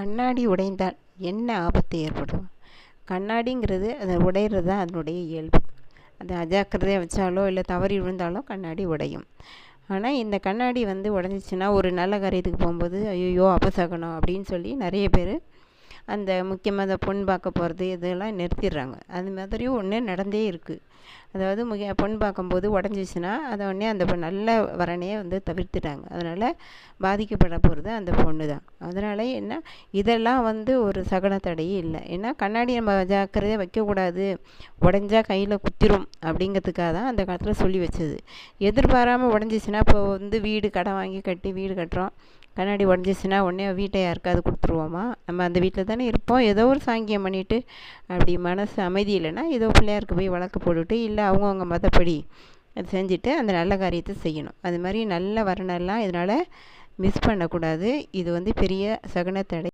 கண்ணாடி உடைந்தால் என்ன ஆபத்து ஏற்படும்? கண்ணாடிங்கிறது அது உடையிறது தான் அதனுடைய இயல்பு. அது அஜாக்கிரதையாக வச்சாலோ இல்லை தவறி விழுந்தாலோ கண்ணாடி உடையும். ஆனால் இந்த கண்ணாடி வந்து உடஞ்சிச்சின்னா ஒரு நல்ல காரியத்துக்கு போகும்போது ஐயையோ அபசகனம் அப்படின்னு சொல்லி நிறைய பேர் அந்த முக்கியமாக இந்த பொண்ணு பார்க்க போகிறது இதெல்லாம் நிறுத்திடுறாங்க. அது மாதிரியும் ஒன்று நடந்தே இருக்குது அதாவது முக பொண்ணு பார்க்கும்போது உடஞ்சிச்சின்னா அதை உடனே அந்த நல்ல வரனையே வந்து தவிர்த்துட்டாங்க. அதனால் பாதிக்கப்பட போகிறது அந்த பொண்ணு தான். அதனால் என்ன இதெல்லாம் வந்து ஒரு சகன தடையே இல்லை. ஏன்னா கண்ணாடி நம்ம ஜாக்கிரதையாக வைக்கக்கூடாது உடஞ்சா கையில் குத்திரும் அப்படிங்கிறதுக்காக தான் அந்த காலத்தில் சொல்லி வச்சது. எதிர்பாராமல் உடஞ்சிச்சின்னா இப்போ வந்து வீடு கடன் வாங்கி கட்டி வீடு கட்டுறோம். கண்ணாடி உடஞ்சிச்சின்னா உடனே வீட்டை யாருக்காவது கொடுத்துருவோமா? நம்ம அந்த வீட்டில் தானே இருப்போம். ஏதோ ஒரு சாங்கியம் பண்ணிவிட்டு அப்படி மனசு அமைதி இல்லைன்னா ஏதோ பிள்ளையாருக்கு போய் வழக்கு போட்டுவிட்டு இல்லை அவங்கவுங்க மதப்படி அது செஞ்சுட்டு அந்த நல்ல காரியத்தை செய்யணும். அது மாதிரி நல்ல வரனெல்லாம் இதனால் மிஸ் பண்ணக்கூடாது. இது வந்து பெரிய சகுன தடை.